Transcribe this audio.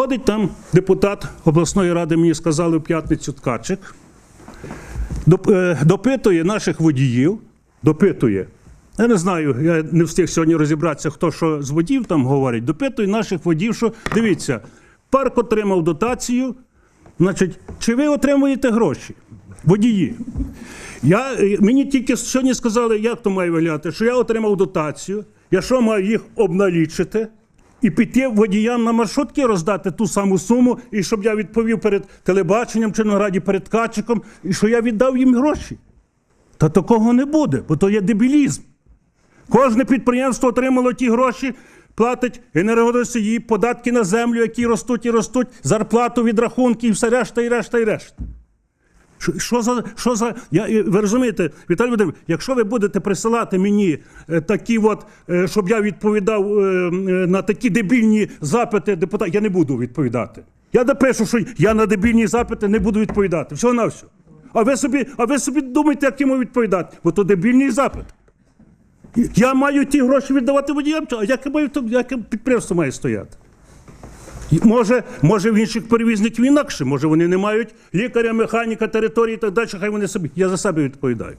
Ходить там депутат обласної ради, мені сказали в п'ятницю Ткачик, е, допитує наших водіїв, допитує. Я не знаю, я не встиг сьогодні розібратися, хто що з водіїв там говорить. Допитує наших водіїв, що дивіться, парк отримав дотацію. Значить, чи ви отримуєте гроші? Водії. Я, е, мені тільки сьогодні сказали, як то має виглядати, що я отримав дотацію, я що маю їх обналічити і піти водіям на маршрутки роздати ту саму суму, і щоб я відповів перед телебаченням чи на раді перед Ткачиком, і що я віддав їм гроші. Та такого не буде, бо то є дебілізм. Кожне підприємство отримало ті гроші, платить енергоносії, податки на землю, які ростуть і ростуть, зарплату від рахунків, все решта, і решта, і решта. Що, за, що за. Я, ви розумієте, Віталій Володимирович, якщо ви будете присилати мені е, такі, от, е, щоб я відповідав е, на такі дебільні запити депутатів, я не буду відповідати. Я напишу, що я на дебільні запити не буду відповідати. Всього на все. А ви собі, а ви собі думаєте, як йому відповідати? Бо то дебільний запит. Я маю ті гроші віддавати водіям, а яке маю то- яке підприємство має стояти? Може, може в інших перевізників інакше, може вони не мають лікаря, механіка, території і так далі, хай вони собі. Я за себе відповідаю.